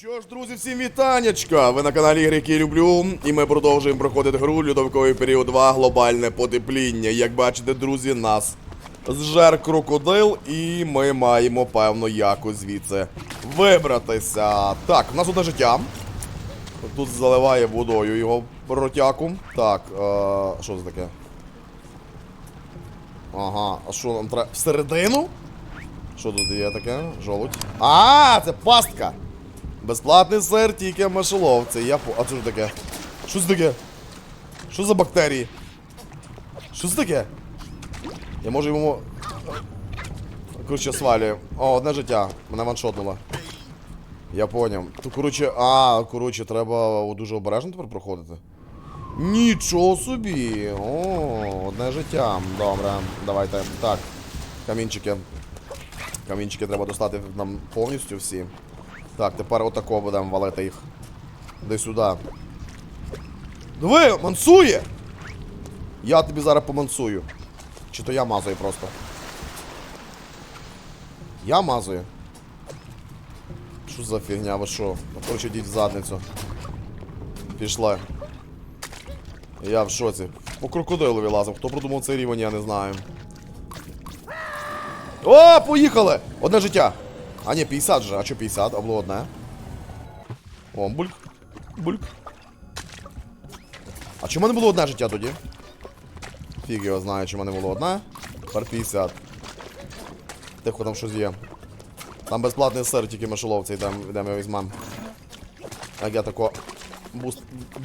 Що ж, друзі, всім вітаннячка! Ви на каналі Ігри, які люблю, і ми продовжуємо проходити гру Льодовиковий період 2 глобальне потепління. Як бачите, друзі, нас зжер крокодил, і ми маємо певно якось звідси вибратися. Так, у нас одне життя. Тут заливає водою його ротяку. Так, е, що це таке? Ага, а що нам треба? Всередину? Що тут є таке? Жолудь. А, це пастка! Безплатний сир, тільки в мишоловці. Я по. А це що таке? Що це таке? Що за бактерії? Що це таке? Я можу йому. Коротше, свалюю. О, одне життя. Мене ваншотнуло. Я поняв. То коротше, а, коротше, треба дуже обережно тепер проходити. Нічого собі. О, одне життя. Добре, давайте. Так. Камінчики. Камінчики треба достати нам повністю всі. Так, тепер отако будемо валити їх. Де сюди. Диви, мансує! Я тобі зараз помансую. Чи то я мазую просто. Я мазую. Що за фігня, ви що? Коротше, йдіть в задницю. Пішла. Я в шоці. По крокодилові лазив. Хто продумав цей рівень, я не знаю. О, поїхали! Одне життя. А ні, 50 же. А що 50? А було одне. О, бульк. Бульк. А чому не було одне життя тоді? Фіг його знає, чому не було одне. Тепер 50. Тихо, там щось є. Там безплатний сир, тільки мишоловці, йдемо йдемо його візьмемо. Як я тако буст,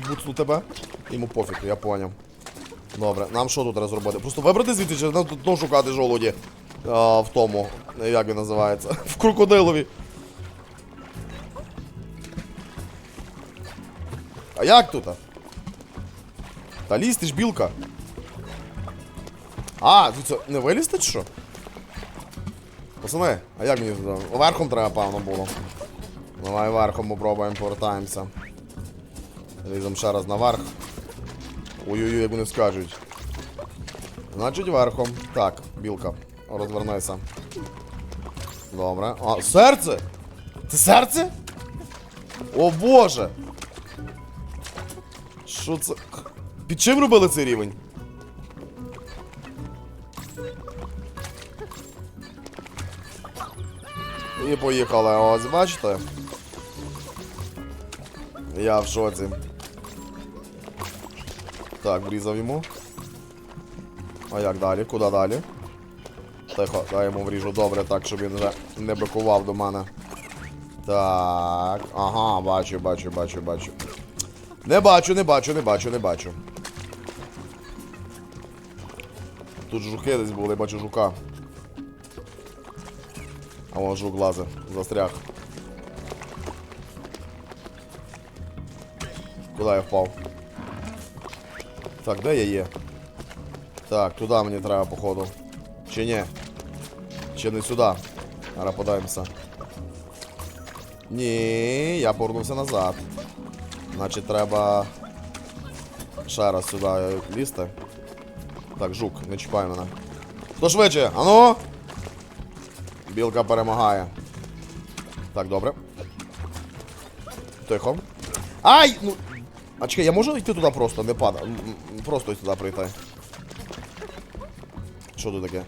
буцну тебе, йому пофіг, я поняв. Добре, нам що тут треба зробити? Просто вибрати звідти, чи нам тут шукати жолуді а, в тому, як він називається? В крокодилові. А як тут? Та лізь, ти ж білка. А, тут це не вилізти чи що? Пацани, а як мені туди? Верхом треба, певно, було. Давай верхом попробуємо, повертаємося. Ліземо ще раз наверх. Ой-ой-ой, як вони скажуть. Значить, верхом. Так, білка. Розвернися. Добре. А, серце? Це серце? О боже! Що це? Під чим робили цей рівень? І поїхали. Ось, бачите? Я в шоці. Так, врізав йому. А як далі? Куди далі? Тихо, дай йому вріжу добре, так, щоб він вже не бикував до мене. Так. Ага, бачу, бачу, бачу, бачу. Не бачу, не бачу, не бачу, не бачу. Тут жуки десь були, бачу жука. А вон жук лазить, застряг. Куди я впав? Так, де я є? Так, туди мені треба, походу. Чи ні? Чи не сюди? Зараз подаємося. Ні, я повернувся назад. Значить, треба. Ще раз сюди лізти. Так, жук, не чіпай мене. Хто швидше? Ану! Білка перемагає. Так, добре. Тихо. Ай! Ну. А чекай, я можу йти туди просто, не пада. Просто сюди прийти. Що тут таке?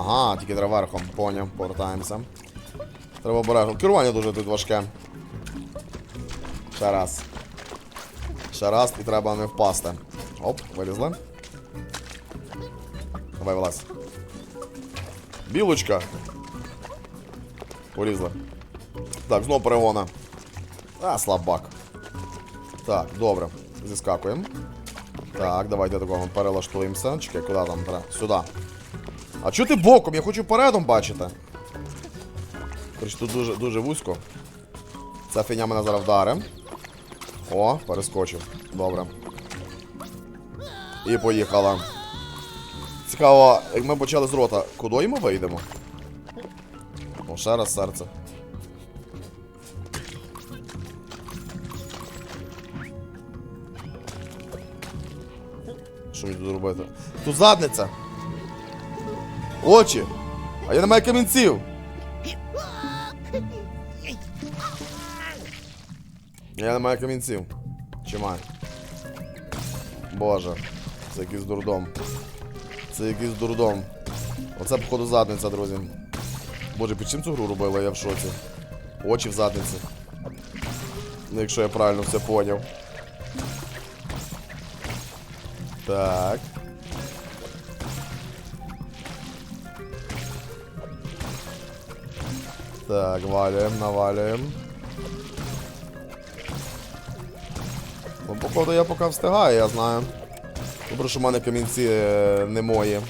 Ага, тільки треба верхом. Поняв, повертаємося. Треба обережно. Керування дуже тут важке. Ще раз. Ще раз і треба не впасти. Оп, вилізли. Давай вилазь. Білочка. Полізли. Так, знову перегона. А, слабак. Так, добре. Зіскакуємо. Так, давайте такого перелаштуємося. Чекай, куди там треба? Сюди. А чого ти боком? Я хочу передом бачити. Короче, тут дуже дуже вузько. Ця фіня мене зараз вдаре. О, перескочив. Добре. І поїхала. Цікаво, як ми почали з рота, куди ми вийдемо? О, ще раз серце. Що мені тут робити? Тут задниця. Очі. А я не маю камінців. Я не маю камінців. Чи маю? Боже. Це якийсь дурдом. Це якийсь дурдом. Оце, походу, задниця, друзі. Боже, під чим цю гру робили, я в шоці. Очі в задниці. Ну, якщо я правильно все поняв. Так. Так, валим, навалюємо. Ну, походу, я поки встигаю, я знаю. Добре, що в мене камінці е, не мої.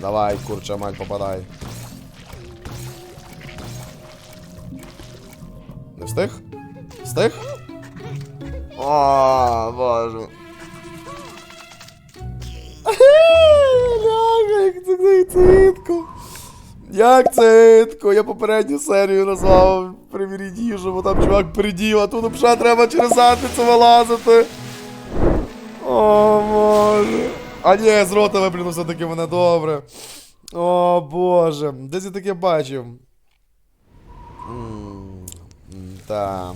Давай, курча мать, попадай. Не встиг? Встиг? О, боже. Ляга, як це цитко. Як цитко? Я попередню серію назвав Приміріть їжу, бо там чувак придів, а тут вже треба через задницю вилазити. О, боже. А ні, з рота виплюнув все-таки мене добре. О, боже. Десь я таке бачив. М, м, Та.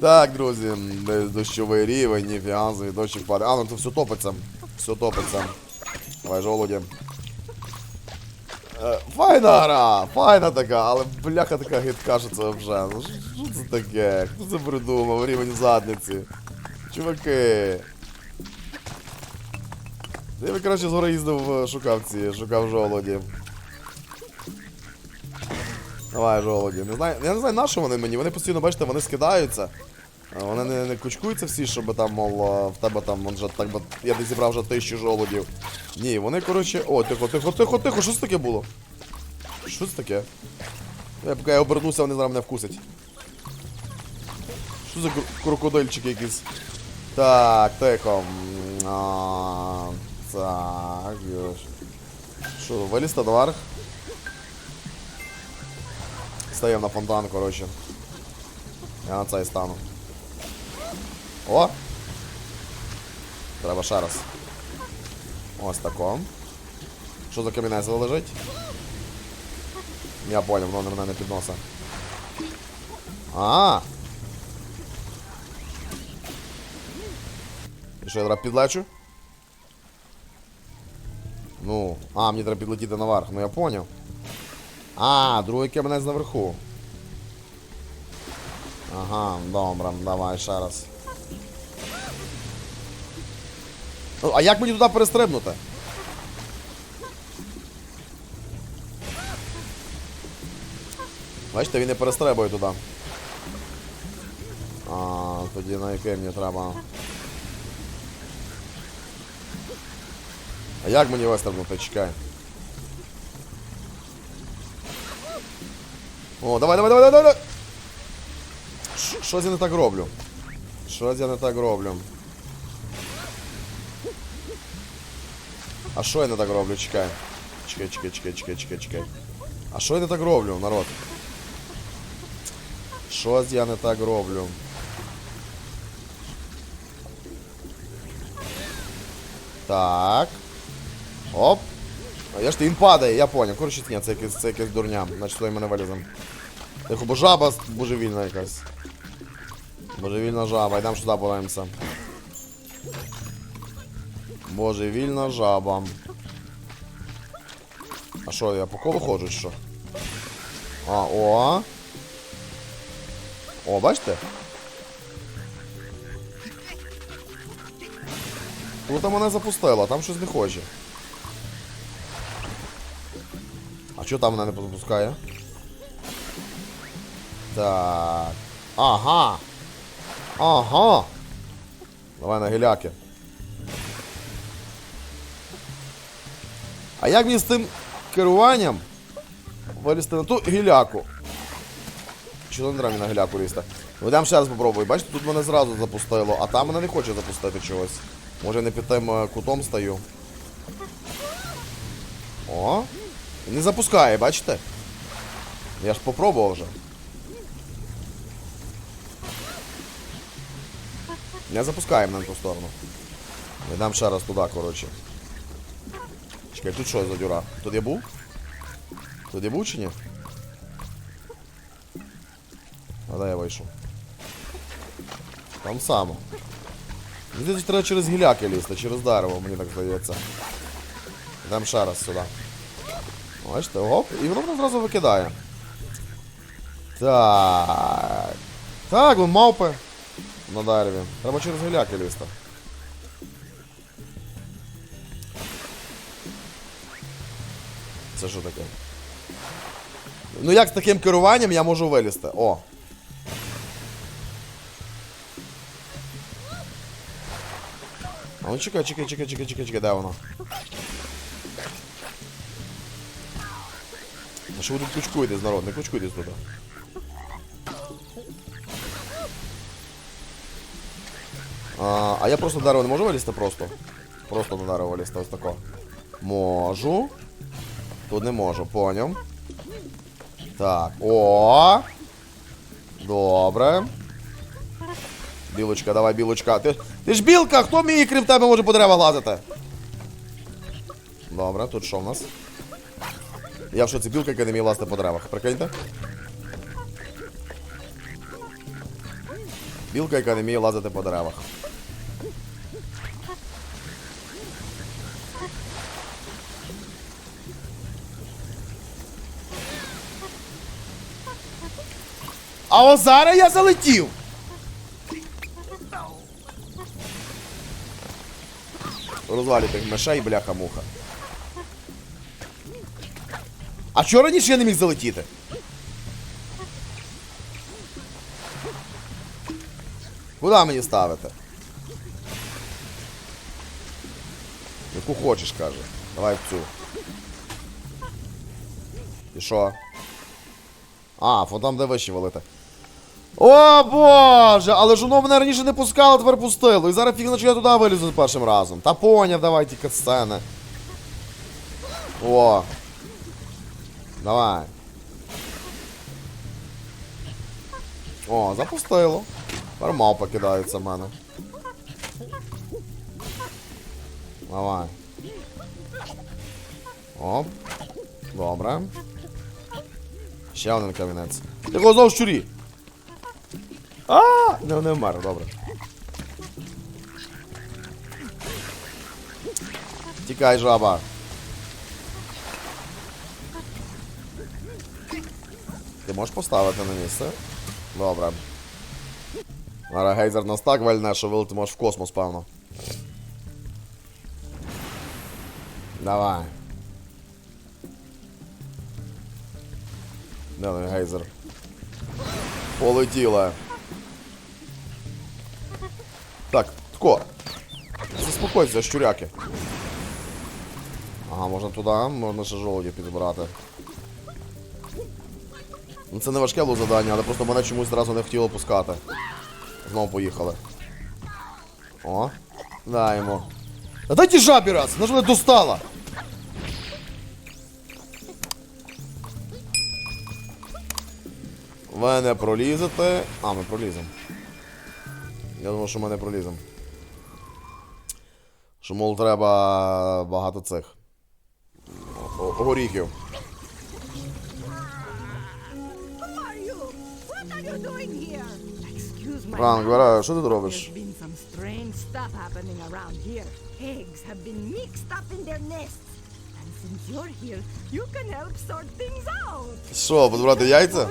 Так, друзі, дощовий рівень, ніфіга собі, дощик падає. А, ну це все топиться. Все топиться. Давай, жолуді. Е, Файна гра, файна така, але бляха така гидка, що це вже. Ну що це таке? Хто це придумав? Рівень задниці. Чуваки. Я би краще згори їздив, е, шукав ці, шукав жолоді. Давай, жолоді. Не знаю, я не знаю, на що вони мені. Вони постійно, бачите, вони скидаються. Вони не, не кучкуються всі, щоб там, мов, в тебе там, он же, так би, я десь зібрав вже тисячу жолудів. Ні, вони, коротше. О, тихо, тихо, тихо, тихо, що це таке було? Що це таке? Я поки я обернуся, вони зараз мене вкусять. Що за кр- крокодильчики якісь? Так, тихо. А, так. Що, вилізти наверх? Стаємо на фонтан, коротше. Я на цей стану. О! Треба ще раз. Ось тако. Що за камінець лежить? Я понял, воно мене не підносить. А. І що я зараз підлечу? Ну, а, мені треба підлетіти наверх, ну я поняв. А, другий камінець наверху. Ага, добре, давай ще раз. А як мені туди перестрибнути? Бачите, він не перестрибує туди. А, тоді на яке мені треба. А як мені вистрибнути? Чекай. О, давай, давай, давай, давай, давай! Щось я не так роблю. Щось я не так роблю. А що я не так роблю? Чекай. Чекай, чекай, чекай, чекай, чекай, чекай. А що я не так роблю, народ? Щось я не так роблю. Так. Оп. А я ж він падає, я поняв. Коротше, ні, це якась, це якась дурня. Значить, туди мене вилізем. Тихо, бо жаба божевільна якась. Божевільна жаба, йдемо сюди подивимося. Божевільна жаба. А що, я по колу ходжу, що? А, о. О, бачите? Тут мене запустило, там щось не хоче. А що там мене не запускає? Так. Ага. Ага. Давай на гіляки. А як мені з тим керуванням вилізти на ту гіляку? Чи не треба на гіляку лізти? Ну йдемо ще раз попробую. Бачите, тут мене зразу запустило, а там мене не хоче запустити чогось. Може не під тим е, кутом стою. О! Не запускає, бачите? Я ж попробував вже. Не запускаємо на ту сторону. Йдемо ще раз туди, коротше. Чекай, тут що за дюра? Тут я був? Тут я був чи ні? А де я вийшов? Там само. Здається, треба через гіляки лізти, через дерево, мені так здається. Йдемо ще раз сюди. Бачите, оп, і воно одразу викидає. Так. Так, вон мавпи. На дереві. Треба через гіляки лізти. Це що таке? Ну як з таким керуванням я можу вилізти? О. А ну чекай, чекай, чекай, чекай, чекай, чекай, де воно? А що ви тут кучкуєтесь, народ? Не кучкуйтесь туди. А, а я просто на дерево не можу вилізти просто? Просто на дерево вилізти, ось тако. Можу. Тут не можу, поняв. Так, о. Добре. Білочка, давай, білочка. Ти, ти ж білка, хто мій крім тебе може по деревах лазити? Добре, тут що в нас? Я в шоці білка, яка не вміє лазити по деревах. Прикиньте. Білка, яка не вміє лазити по деревах. А ось зараз я залетів. Розвалю тих мишей, бляха-муха. А чого раніше я не міг залетіти? Куди мені ставити? Яку хочеш, каже. Давай в цю. І що? А, фон там де вище валити. О боже! Але ж воно мене раніше не пускало, тепер пустило. І зараз фіг наче я туди вилізу першим разом. Та поняв, давай ті. О. Давай. О, запустило. Тепер мавпа кидається в мене. Давай. Оп. Добре. Ще один камінець. Ти знову щурі. А, не, не вмер, добре. Тікай, жаба. Ти можеш поставити на місце? Добре. Зараз гейзер нас так вальне, що вилетимо аж в космос, певно. Давай. Де гейзер? Полетіла. Так, тако. Заспокойся, щуряки. Ага, можна туди, можна ще жолоді підбирати. Ну це не важке було завдання, але просто мене чомусь одразу не хотіло пускати. Знову поїхали. О, даємо. А дайте жабі раз! Вона ж мене достала! Ви не пролізете. А, ми проліземо. Я думав, що ми не проліземо. Що, мол, треба багато цих. Горіхів. Франк. Вера, що ти робиш? Що, подбирати яйця?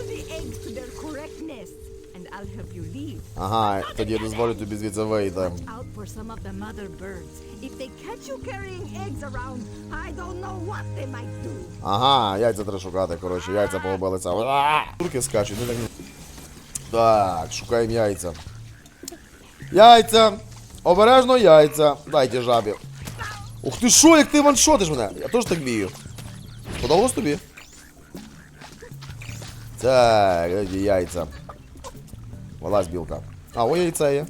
Ага, тоді я дозволю тобі звідси вийти. Ага, яйця треба шукати, коротше, яйця погубилися. Турки скачуть, не так. Так, шукаємо яйця. Яйця! Обережно яйця. Дайте жабі. Ух ти що, як ти ваншотиш мене? Я теж так вмію. Подобалось тобі? Так, яйця. Вилазь білка. А, о яйце є.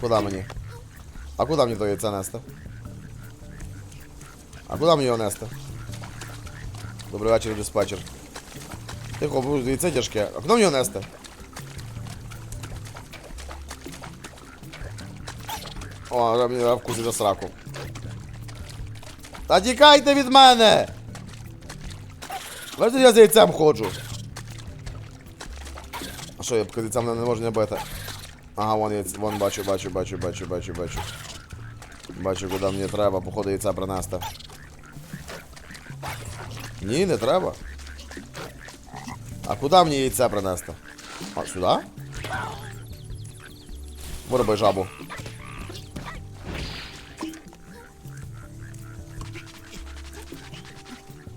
Куди мені? А куди мені то яйце нести? А куди мені його нести? Добрий вечір, диспетчер. Тихо, яйце тяжке. А куди мені його нести? О, мені вкусить за сраку. Та тікайте від мене! Бачите, я з яйцем ходжу. А що, я козицям не, не можу не бити? Ага, вон яйця, вон бачу, бачу, бачу, бачу, бачу, бачу. Бачу, куди мені треба, походу яйця принести. Ні, не треба. А куди мені яйця принести? А, сюди? Вироби жабу.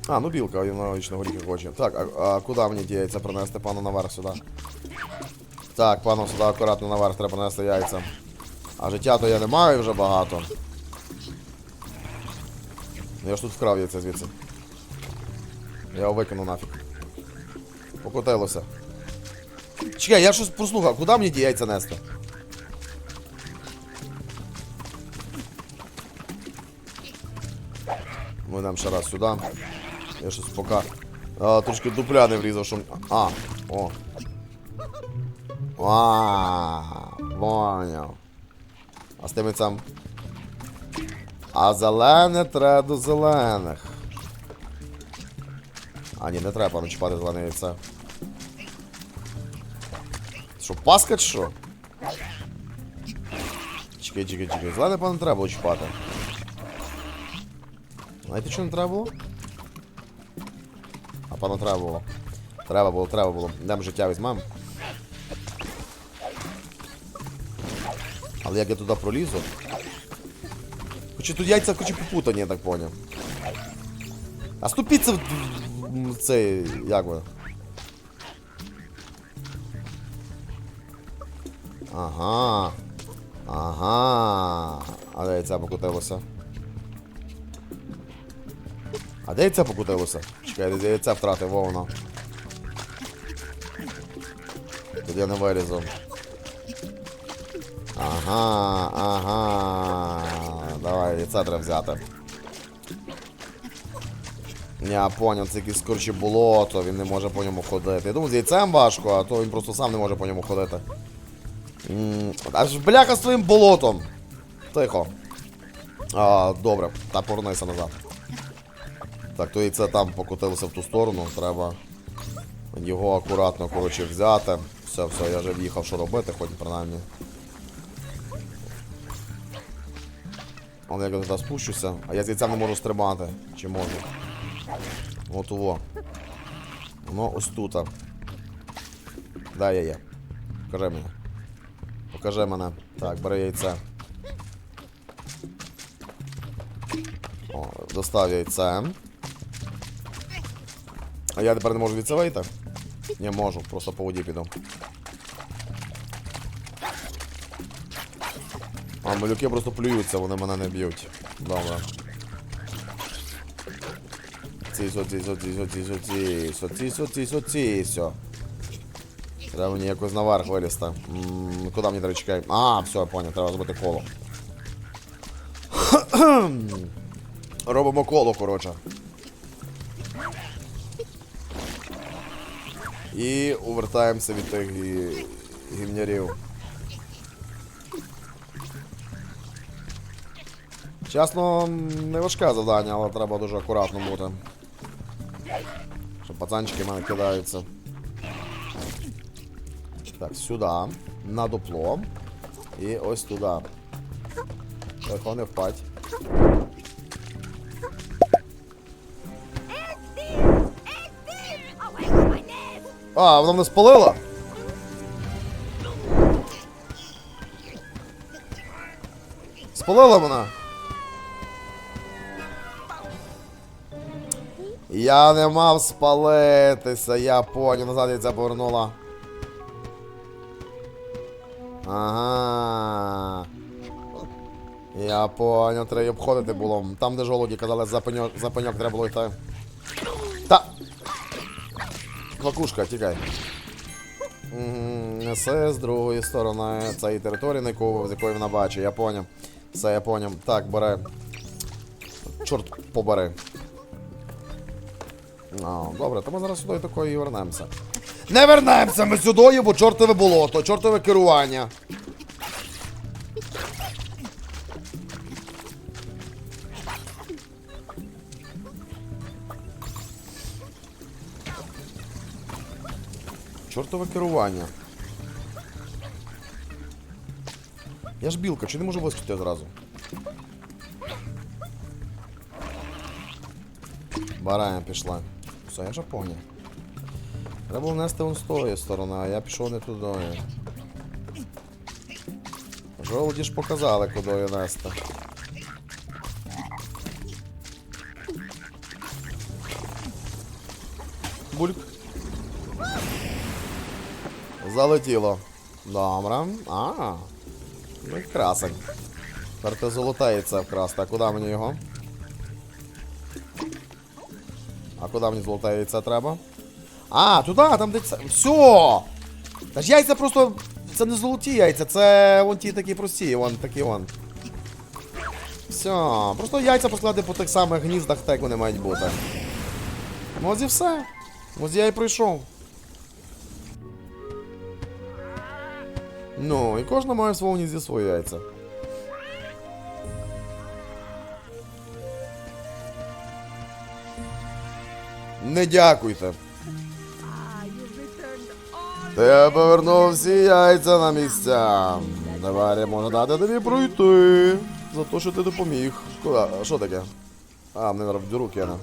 А, ну білка, він логічно горіхи хоче. Так, а, а куди мені ті яйця принести, пану наверх сюди? Так, пану сюди акуратно наверх треба принести яйця. А життя то я не маю вже багато. Ну, Я ж тут вкрав яйця звідси. Я його викину нафіг. Покотилося. Чекай, я щось прослухав, куди мені ті яйця нести? Ми йдемо ще раз сюди. Я щось поки. А, трошки дупля не врізав, що. А, о. А, поняв. А з тими цим. А зелене треба до зелених. А, ні, не треба пану чіпати зелене яйце. Що, паска чи що? Чекай, чекай, чекай. Зелене пану треба було чіпати. Знаєте, що не треба було? А пану треба було. Треба було, треба було. Йдемо життя візьмемо. Але як я туди пролізу? Хоча тут яйця хоче попутані, я так поняв. А ступіться в цей. як ви? Ага. Ага. А де яйця покутилося? А де яйця покутилося? Чекай, де яйця втратив, во воно. Тут я не вирізав. Ага, ага. Давай, яйця треба взяти. Я поняв, це якесь коротше болото, він не може по ньому ходити. Я думаю, з яйцем важко, а то він просто сам не може по ньому ходити. М, Аж бляха з твоїм болотом. Тихо. А, добре, та повернися назад. Так, то яйце там покотилося в ту сторону, треба його акуратно, коротше, взяти. Все, все, я вже в'їхав, що робити, хоч принаймні. Але як я туди спущуся, а я з яйцем не можу стрибати. Чи можу? От уво. Воно ось тут. Де я є? Покажи мене. Покажи мене. Так, бери яйце. О, достав яйце. А я тепер не можу від це вийти? Не можу, просто по воді піду. А, малюки просто плюються, вони мене не б'ють. Добре. Цісо, цісо, цісо, цісо, цісо, цісо, цісо, цісо. Треба мені якось наверх вилізти. Куди мені треба чекай? А, все, я понял, треба зробити коло. Робимо коло, коротше. І увертаємося від тих гі- гімнярів. Чесно, не важке завдання, але треба дуже акуратно бути. Щоб пацанчики мене кидаються. Так, сюди. На дупло. І ось туди. Тихо, не впадь. А, вона мене спалила? Спалила мене? Я не мав спалитися, я поняв, назад я це. Ага. Я поняв, треба обходити було. Там, де жолуді казали, за пеньок, треба було йти. Та! Квакушка, тікай. Мгм, Несе з другої сторони цієї території, на яку, з якої вона бачить, я поняв. Все, я поняв. Так, бере. Чорт побери. Ну, добре, то ми зараз сюди такої і вернемося. Не вернемося ми сюди, бо чортове болото, чортове керування. Чортове керування. Я ж білка, чи не можу вискочити одразу? Барая пішла. Все, я вже поняв. Треба було нести вон з тої сторони, а я пішов не туди. Жолуді ж показали, куди нести. Бульк. Залетіло. Добре. А. Ну і красень. Тепер ти яйце вкрасти. А куди мені його? А куди мені золоте яйце треба? А, туди, там де це. Все! Та ж яйця просто. Це не золоті яйця, це вон ті такі прості, вон такі вон. Все, просто яйця посклади по тих самих гніздах, так вони мають бути. Ось і все. Ось я і прийшов. Ну, і кожна має в своєму гнізді свої яйця. Не дякуйте. Ти повернув всі яйця на місця. Давай, можна дати тобі пройти. За те, що ти допоміг. Куда? Що таке? А, мене в діру кине.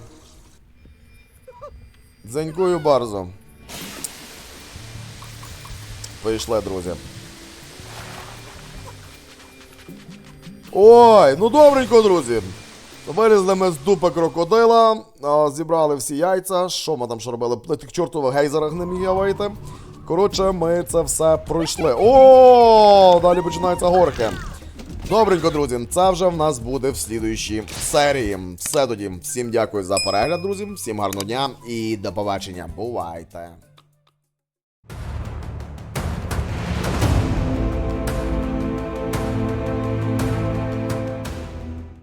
Дзенькую барзо. Вийшли, друзі. Ой, ну добренько, друзі. Вилізли ми з дупи крокодила, зібрали всі яйця. Що ми там що робили? На тих чортових гейзерах не міг я вийти. Коротше, ми це все пройшли. О, далі починаються горки. Добренько, друзі, це вже в нас буде в слідуючій серії. Все тоді. Всім дякую за перегляд, друзі. Всім гарного дня і до побачення. Бувайте!